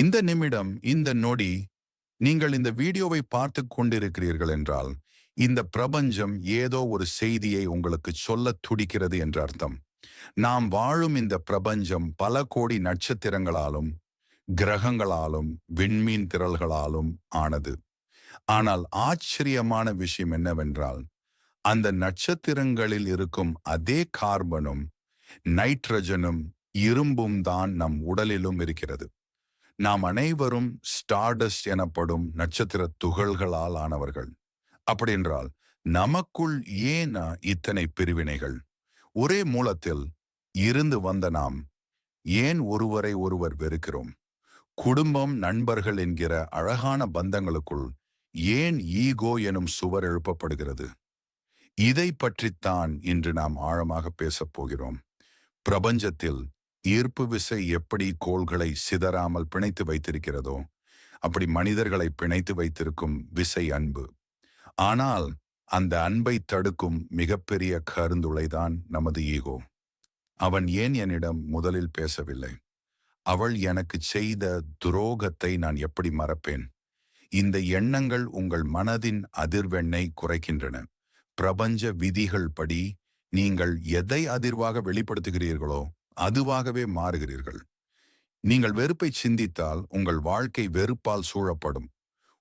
இந்த நிமிடம் இந்த நொடி நீங்கள் இந்த வீடியோவை பார்த்து கொண்டிருக்கிறீர்கள் என்றால் இந்த பிரபஞ்சம் ஏதோ ஒரு செய்தியை உங்களுக்கு சொல்ல துடிக்கிறது என்ற அர்த்தம். நாம் வாழும் இந்த பிரபஞ்சம் பல கோடி நட்சத்திரங்களாலும் கிரகங்களாலும் விண்மீன் திரள்களாலும் ஆனது. ஆனால் ஆச்சரியமான விஷயம் என்னவென்றால் அந்த நட்சத்திரங்களில் இருக்கும் அதே கார்பனும் நைட்ரஜனும் இரும்பும் தான் நம் உடலிலும் இருக்கிறது. நாம் அனைவரும் ஸ்டார்டஸ்ட் எனப்படும் நட்சத்திர துகள்களால் ஆனவர்கள். அப்படின்றால் நமக்குள் ஏன் இத்தனை பிரிவினைகள்? ஒரே மூலத்தில் இருந்து வந்த நாம் ஏன் ஒருவரை ஒருவர் வெறுக்கிறோம்? குடும்பம் நண்பர்கள் என்கிற அழகான பந்தங்களுக்குள் ஏன் ஈகோ எனும் சுவர் எழுப்பப்படுகிறது? இதை பற்றித்தான் இன்று நாம் ஆழமாக பேசப் போகிறோம். பிரபஞ்சத்தில் ஈர்ப்பு விசை எப்படி கோள்களை சிதறாமல் பிணைத்து வைத்திருக்கிறதோ அப்படி மனிதர்களை பிணைத்து வைத்திருக்கும் விசை அன்பு. ஆனால் அந்த அன்பை தடுக்கும் மிகப்பெரிய கருந்துளைதான் நமது ஈகோ. அவன் ஏன் என்னிடம் முதலில் பேசவில்லை? அவள் எனக்கு செய்த துரோகத்தை நான் எப்படி மறப்பேன்? இந்த எண்ணங்கள் உங்கள் மனதின் அதிர்வெண்ணை குறைக்கின்றன. பிரபஞ்ச விதிகள் படி நீங்கள் எதை அதிர்வாக வெளிப்படுத்துகிறீர்களோ அதுவாகவே மாறுகிறீர்கள். நீங்கள் வெறுப்பை சிந்தித்தால் உங்கள் வாழ்க்கை வெறுப்பால் சூழப்படும்.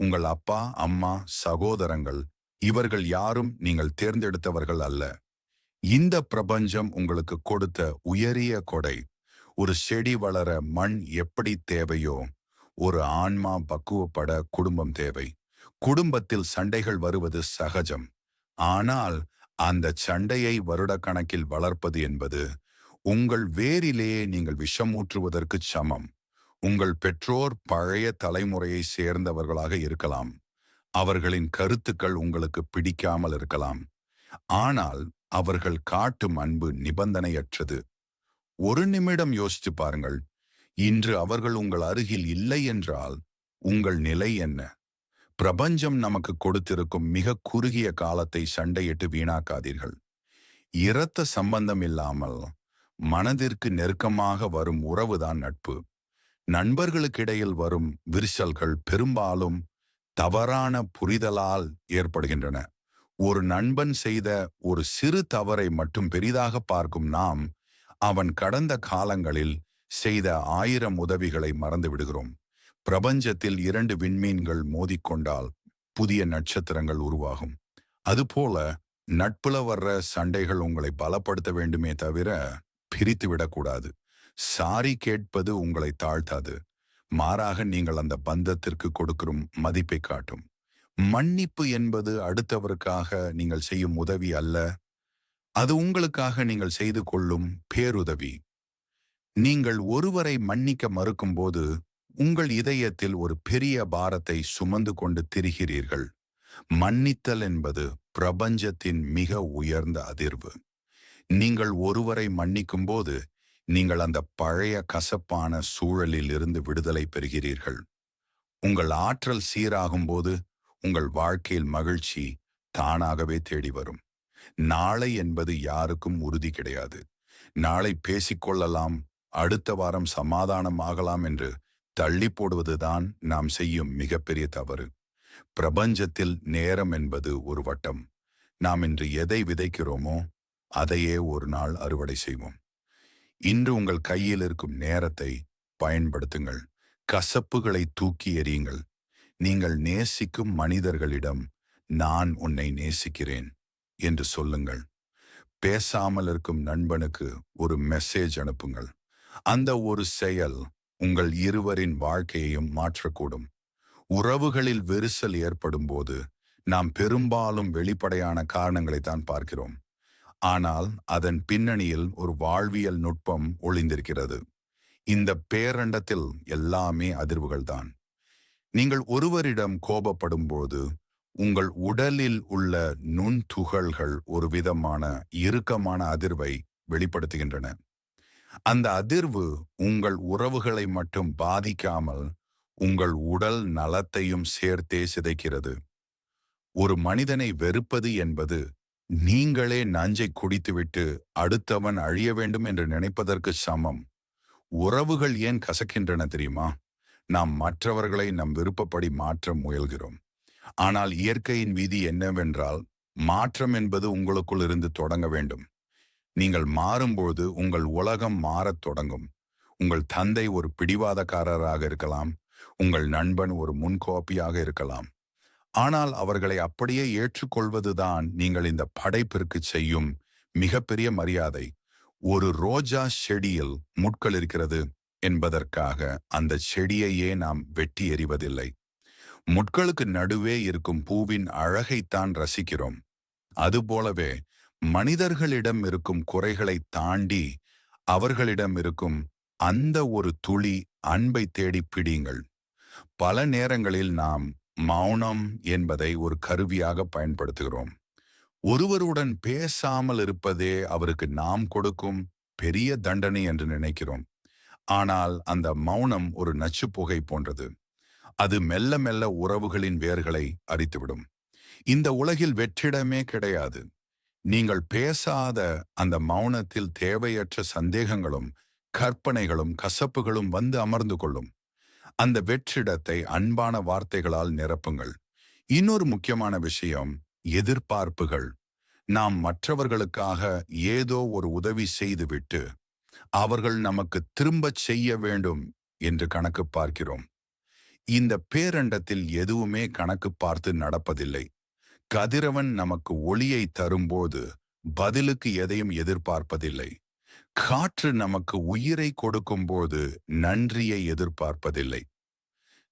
உங்கள் அப்பா அம்மா சகோதரங்கள் இவர்கள் யாரும் நீங்கள் தேர்ந்தெடுத்தவர்கள் அல்ல. இந்த பிரபஞ்சம் உங்களுக்கு கொடுத்த உயரிய கொடை. ஒரு செடி வளர மண் எப்படி தேவையோ ஒரு ஆன்மா பக்குவப்பட குடும்பம் தேவை. குடும்பத்தில் சண்டைகள் வருவது சகஜம். ஆனால் அந்த சண்டையை வருடக்கணக்கில் வளர்ப்பது என்பது உங்கள் வேரிலேயே நீங்கள் விஷம் ஊற்றுவதற்கு சமம். உங்கள் பெற்றோர் பழைய தலைமுறையை சேர்ந்தவர்களாக இருக்கலாம். அவர்களின் கருத்துக்கள் உங்களுக்கு பிடிக்காமல் இருக்கலாம். ஆனால் அவர்கள் காட்டும் அன்பு நிபந்தனையற்றது. ஒரு நிமிடம் யோசித்து பாருங்கள். இன்று அவர்கள் உங்கள் அருகில் இல்லை என்றால் உங்கள் நிலை என்ன? பிரபஞ்சம் நமக்கு கொடுத்திருக்கும் மிக குறுகிய காலத்தை சண்டையிட்டு வீணாக்காதீர்கள். இரத்த சம்பந்தம் இல்லாமல் மனதிற்கு நெருக்கமாக வரும் உறவுதான் நட்பு. நண்பர்களுக்கிடையில் வரும் விரிசல்கள் பெரும்பாலும் தவறான புரிதலால் ஏற்படுகின்றன. ஒரு நண்பன் செய்த ஒரு சிறு தவறை மட்டும் பெரிதாக பார்க்கும் நாம் அவன் கடந்த காலங்களில் செய்த ஆயிரம் உதவிகளை மறந்து விடுகிறோம். பிரபஞ்சத்தில் இரண்டு விண்மீன்கள் மோதிக்கொண்டால் புதிய நட்சத்திரங்கள் உருவாகும். அதுபோல நட்புல வர்ற சண்டைகள் உங்களை பலப்படுத்த வேண்டுமே தவிர பிரித்து விடக்கூடாது. சாரி கேட்பது உங்களை தாழ்த்தாது. மாறாக நீங்கள் அந்த பந்தத்திற்கு கொடுக்கும் மதிப்பை காட்டும். மன்னிப்பு என்பது அடுத்தவருக்காக நீங்கள் செய்யும் உதவி அல்ல. அது உங்களுக்காக நீங்கள் செய்து கொள்ளும் பேருதவி. நீங்கள் ஒருவரை மன்னிக்க மறுக்கும்போது உங்கள் இதயத்தில் ஒரு பெரிய பாரத்தை சுமந்து கொண்டு திரிகிறீர்கள். மன்னித்தல் என்பது பிரபஞ்சத்தின் மிக உயர்ந்த அதிர்வு. நீங்கள் ஒருவரை மன்னிக்கும் போது நீங்கள் அந்த பழைய கசப்பான சூழலில் இருந்து விடுதலை பெறுகிறீர்கள். உங்கள் ஆற்றல் சீராகும் போது உங்கள் வாழ்க்கையில் மகிழ்ச்சி தானாகவே தேடி வரும். நாளை என்பது யாருக்கும் உறுதி கிடையாது. நாளை பேசிக்கொள்ளலாம் அடுத்த வாரம் சமாதானம் ஆகலாம் என்று தள்ளி போடுவதுதான் நாம் செய்யும் மிகப்பெரிய தவறு. பிரபஞ்சத்தில் நேரம் என்பது ஒரு வட்டம். நாம் இன்று எதை விதைக்கிறோமோ அதையே ஒரு நாள் அறுவடை செய்வோம். இன்று உங்கள் கையில் இருக்கும் நேரத்தை பயன்படுத்துங்கள். கசப்புகளை தூக்கி எறியுங்கள். நீங்கள் நேசிக்கும் மனிதர்களிடம் நான் உன்னை நேசிக்கிறேன் என்று சொல்லுங்கள். பேசாமல் இருக்கும் நண்பனுக்கு ஒரு மெசேஜ் அனுப்புங்கள். அந்த ஒரு செயல் உங்கள் இருவரின் வாழ்க்கையையும் மாற்றக்கூடும். உறவுகளில் விரிசல் ஏற்படும் போது நாம் பெரும்பாலும் வெளிப்படையான காரணங்களை தான் பார்க்கிறோம். ஆனால் அதன் பின்னணியில் ஒரு வாழ்வியல் நுட்பம் ஒளிந்திருக்கிறது. இந்த பேரண்டத்தில் எல்லாமே அதிர்வுகள்தான். நீங்கள் ஒருவரிடம் கோபப்படும்போது உங்கள் உடலில் உள்ள நுண்துகள்கள் ஒரு விதமான இறுக்கமான அதிர்வை வெளிப்படுத்துகின்றன. அந்த அதிர்வு உங்கள் உறவுகளை மட்டும் பாதிக்காமல் உங்கள் உடல் நலத்தையும் சேர்த்தே சிதைக்கிறது. ஒரு மனிதனை வெறுப்பது என்பது நீங்களே நஞ்சை குடித்துவிட்டு அடுத்தவன் அழிய வேண்டும் என்று நினைப்பதற்கு சமம். உறவுகள் ஏன் கசக்கின்றன தெரியுமா? நாம் மற்றவர்களை நம் விருப்பப்படி மாற்ற முயல்கிறோம். ஆனால் இயற்கையின் விதி என்னவென்றால் மாற்றம் என்பது உங்களுக்குள் இருந்து தொடங்க வேண்டும். நீங்கள் மாறும்போது உங்கள் உலகம் மாறத் தொடங்கும். உங்கள் தந்தை ஒரு பிடிவாதக்காரராக இருக்கலாம். உங்கள் நண்பன் ஒரு முன்கோப்பியாக இருக்கலாம். ஆனால் அவர்களை அப்படியே ஏற்றுக்கொள்வதுதான் நீங்கள் இந்த படைப்பிற்கு செய்யும் மிகப்பெரிய மரியாதை. ஒரு ரோஜா செடியில் முட்கள் இருக்கிறது என்பதற்காக அந்த செடியையே நாம் வெட்டி எறிவதில்லை. முட்களுக்கு நடுவே இருக்கும் பூவின் அழகைத்தான் ரசிக்கிறோம். அதுபோலவே மனிதர்களிடம் இருக்கும் குறைகளை தாண்டி அவர்களிடம் இருக்கும் அந்த ஒரு துளி அன்பை தேடி பிடியுங்கள். பல நேரங்களில் நாம் மௌனம் என்பதை ஒரு கருவியாக பயன்படுத்துகிறோம். ஒருவருடன் பேசாமல் இருப்பதே அவருக்கு நாம் கொடுக்கும் பெரிய தண்டனை என்று நினைக்கிறோம். ஆனால் அந்த மௌனம் ஒரு நச்சு புகை போன்றது. அது மெல்ல மெல்ல உறவுகளின் வேர்களை அரித்துவிடும். இந்த உலகில் வெற்றிடமே கிடையாது. நீங்கள் பேசாத அந்த மௌனத்தில் தேவையற்ற சந்தேகங்களும் கற்பனைகளும் கசப்புகளும் வந்து அமர்ந்து கொள்ளும். அந்த வெற்றிடத்தை அன்பான வார்த்தைகளால் நிரப்புங்கள். இன்னொரு முக்கியமான விஷயம் எதிர்பார்ப்புகள். நாம் மற்றவர்களுக்காக ஏதோ ஒரு உதவி செய்துவிட்டு அவர்கள் நமக்கு திரும்பச் செய்ய வேண்டும் என்று கணக்கு பார்க்கிறோம். இந்த பேரண்டத்தில் எதுவுமே கணக்கு பார்த்து நடப்பதில்லை. கதிரவன் நமக்கு ஒளியை தரும்போது பதிலுக்கு எதையும் எதிர்பார்ப்பதில்லை. காற்று நமக்கு உயிரை கொடுக்கும்போது நன்றியை எதிர்பார்ப்பதில்லை.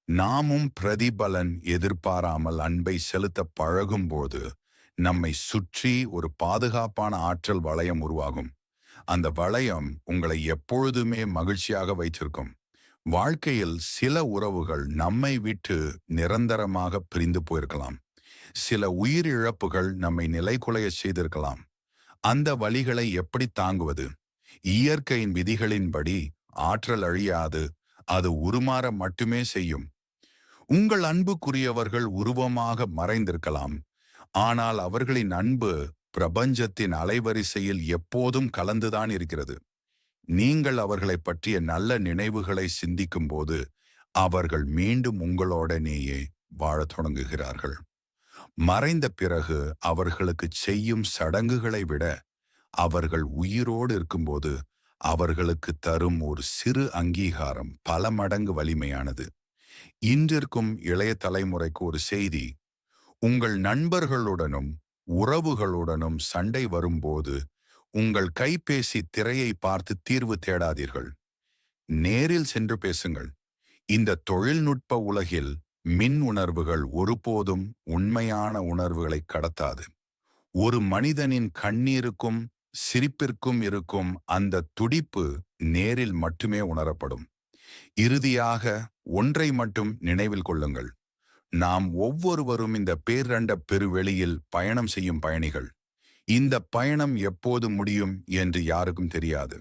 நாமும் பிரதிபலன் எதிர்பாராமல் அன்பை செலுத்த பழகும்போது நம்மை சுற்றி ஒரு பாதுகாப்பான ஆற்றல் வளையம் உருவாகும். அந்த வளையம் உங்களை எப்பொழுதுமே மகிழ்ச்சியாக வைத்திருக்கும். வாழ்க்கையில் சில உறவுகள் நம்மை விட்டு நிரந்தரமாக பிரிந்து போயிருக்கலாம். சில உயிரிழப்புகள் நம்மை நிலைகுலைய செய்திருக்கலாம். அந்த வழிகளை எப்படி தாங்குவது? இயற்கையின் விதிகளின்படி ஆற்றல் அழியாது அது உருமாற மட்டுமே செய்யும். உங்கள் அன்புக்குரியவர்கள் உருவமாக மறைந்திருக்கலாம். ஆனால் அவர்களின் அன்பு பிரபஞ்சத்தின் அலைவரிசையில் எப்போதும் கலந்துதான் இருக்கிறது. நீங்கள் அவர்களை பற்றிய நல்ல நினைவுகளை சிந்திக்கும் போது அவர்கள் மீண்டும் உங்களோடனேயே வாழத் தொடங்குகிறார்கள். மறைந்த பிறகு அவர்களுக்கு செய்யும் சடங்குகளை விட அவர்கள் உயிரோடு இருக்கும்போது அவர்களுக்கு தரும் ஒரு சிறு அங்கீகாரம் பல மடங்கு வலிமையானது. இன்றிருக்கும் இளைய தலைமுறைக்கு ஒரு செய்தி உங்கள் நண்பர்களுடனும் உறவுகளுடனும் சண்டை வரும்போது உங்கள் கைபேசி திரையை பார்த்து தீர்வு தேடாதீர்கள். நேரில் சென்று பேசுங்கள். இந்த தொழில்நுட்ப உலகில் மின் உணர்வுகள் ஒருபோதும் உண்மையான உணர்வுகளை கடத்தாது. ஒரு மனிதனின் கண்ணீருக்கும் சிரிப்பிற்கும் இருக்கும் அந்த துடிப்பு நேரில் மட்டுமே உணரப்படும். இறுதியாக ஒன்றை மட்டும் நினைவில் கொள்ளுங்கள். நாம் ஒவ்வொருவரும் இந்த பேரண்ட பெருவெளியில் பயணம் செய்யும் பயணிகள். இந்த பயணம் எப்போது முடியும் என்று யாருக்கும் தெரியாது.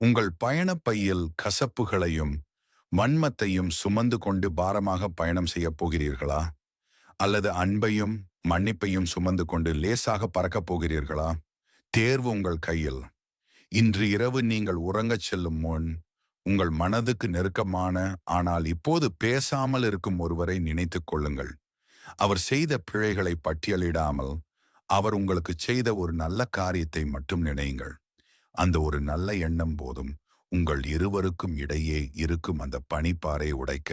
உங்கள் பயணப்பையில் கசப்புகளையும் வன்மத்தையும் சுமந்து கொண்டு பாரமாக பயணம் செய்யப் போகிறீர்களா? அல்லது அன்பையும் மன்னிப்பையும் சுமந்து கொண்டு லேசாக பறக்கப் போகிறீர்களா? தேர்வு உங்கள் கையில். இன்று இரவு நீங்கள் உறங்கச் செல்லும் முன் உங்கள் மனதுக்கு நெருக்கமான ஆனால் இப்போது பேசாமல் இருக்கும் ஒருவரை நினைத்துக் கொள்ளுங்கள். அவர் செய்த பிழைகளை பட்டியலிடாமல் அவர் உங்களுக்கு செய்த ஒரு நல்ல காரியத்தை மட்டும் நினையுங்கள். அந்த ஒரு நல்ல எண்ணம் போதும். உங்கள் இருவருக்கும் இடையே இருக்கும் அந்த பனிப்பாறை உடைக்க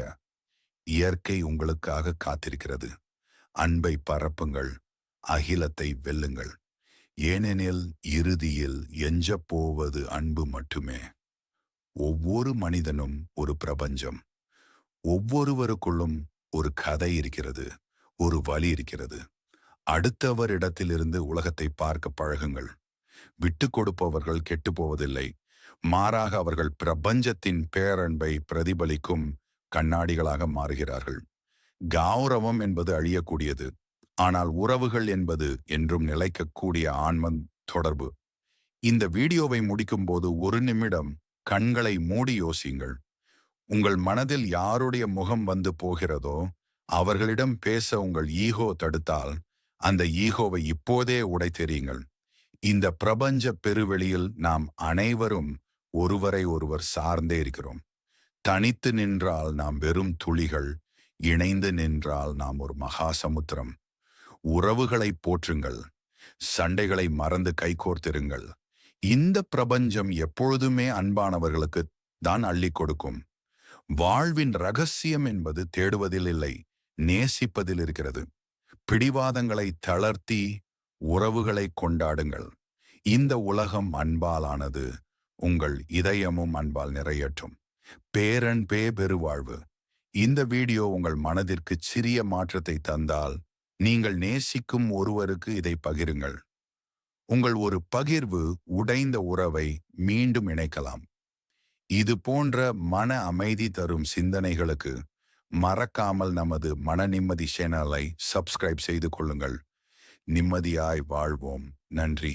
இயற்கை உங்களுக்காக காத்திருக்கிறது. அன்பை பரப்புங்கள். அகிலத்தை வெல்லுங்கள். ஏனெனில் இறுதியில் எஞ்சப்போவது அன்பு மட்டுமே. ஒவ்வொரு மனிதனும் ஒரு பிரபஞ்சம். ஒவ்வொருவருக்குள்ளும் ஒரு கதை இருக்கிறது ஒரு வழி இருக்கிறது. அடுத்தவரிடத்திலிருந்து உலகத்தை பார்க்க பழகுங்கள். விட்டு கொடுப்பவர்கள் கெட்டுப்போவதில்லை மாறாக அவர்கள் பிரபஞ்சத்தின் பேரன்பை பிரதிபலிக்கும் கண்ணாடிகளாக மாறுகிறார்கள். கௌரவம் என்பது அழியக்கூடியது. ஆனால் உறவுகள் என்பது என்றும் நிலைக்கக்கூடிய ஆன்மன் தொடர்பு. இந்த வீடியோவை முடிக்கும்போது ஒரு நிமிடம் கண்களை மூடி யோசியுங்கள். உங்கள் மனதில் யாருடைய முகம் வந்து போகிறதோ அவர்களிடம் பேச உங்கள் ஈகோ தடுத்தால் அந்த ஈகோவை இப்போதே உடை தெரியுங்கள். இந்த பிரபஞ்ச பெருவெளியில் நாம் அனைவரும் ஒருவரை ஒருவர் சார்ந்தே இருக்கிறோம். தனித்து நின்றால் நாம் வெறும் துளிகள் இணைந்து நின்றால் நாம் ஒரு மகாசமுத்திரம். உறவுகளை போற்றுங்கள். சண்டைகளை மறந்து கைகோர்த்திருங்கள். இந்த பிரபஞ்சம் எப்பொழுதுமே அன்பானவர்களுக்கு தான் அள்ளி கொடுக்கும். வாழ்வின் ரகசியம் என்பது தேடுவதில் இல்லை நேசிப்பதில் இருக்கிறது. பிடிவாதங்களை தளர்த்தி உறவுகளை கொண்டாடுங்கள். இந்த உலகம் அன்பாலானது உங்கள் இதயமும் அன்பால் நிறையட்டும். பேரன் பே பெருவாழ்வு. இந்த வீடியோ உங்கள் மனதிற்கு சிறிய மாற்றத்தை தந்தால் நீங்கள் நேசிக்கும் ஒருவருக்கு இதை பகிருங்கள். உங்கள் ஒரு பகிர்வு உடைந்த உறவை மீண்டும் இணைக்கலாம். இது போன்ற மன அமைதி தரும் சிந்தனைகளுக்கு மறக்காமல் நமது மன நிம்மதி சேனலை சப்ஸ்கிரைப் செய்து கொள்ளுங்கள். நிம்மதியாய் வாழ்வோம். நன்றி.